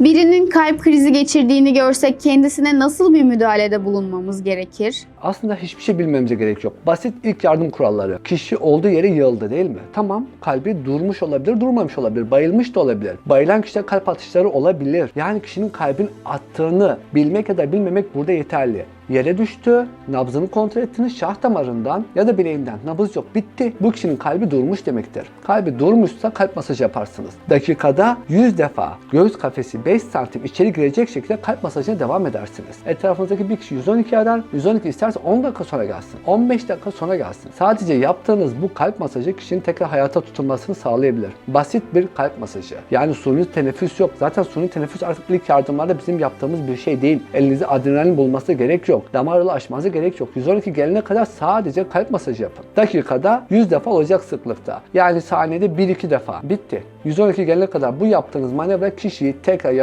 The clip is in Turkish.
Birinin kalp krizi geçirdiğini görsek kendisine nasıl bir müdahalede bulunmamız gerekir? Aslında hiçbir şey bilmemize gerek yok. Basit ilk yardım kuralları. Kişi olduğu yere yığıldı değil mi? Tamam kalbi durmuş olabilir, durmamış olabilir, bayılmış da olabilir. Bayılan kişide kalp atışları olabilir. Yani kişinin kalbin attığını bilmek ya da bilmemek burada yeterli. Yere düştü, nabzını kontrol ettiniz, şah damarından ya da bileğinden nabız yok, bitti. Bu kişinin kalbi durmuş demektir. Kalbi durmuşsa kalp masajı yaparsınız. Dakikada 100 defa göğüs kafesi 5 santim içeri girecek şekilde kalp masajına devam edersiniz. Etrafınızdaki bir kişi 112 arar, 112 isterse 10 dakika sonra gelsin, 15 dakika sonra gelsin. Sadece yaptığınız bu kalp masajı kişinin tekrar hayata tutunmasını sağlayabilir. Basit bir kalp masajı. Yani suni teneffüs yok. Zaten suni teneffüs artık ilk yardımlarda bizim yaptığımız bir şey değil. Elinizde adrenalin bulması gerek yok. Damarla açmanıza gerek yok. 112 gelene kadar sadece kalp masajı yapın. Dakikada 100 defa olacak sıklıkta. Yani saniyede 1-2 defa. Bitti. 112 gelene kadar bu yaptığınız manevra kişiyi tekrar yaş